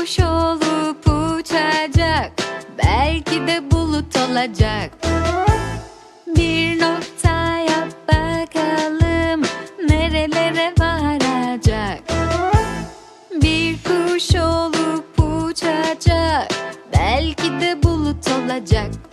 kuş olup uçacak Belki de bulut olacak. Bir nokta yap bakalım Nerelere varacak? Bir kuş olup uçacak Belki de bulut olacak.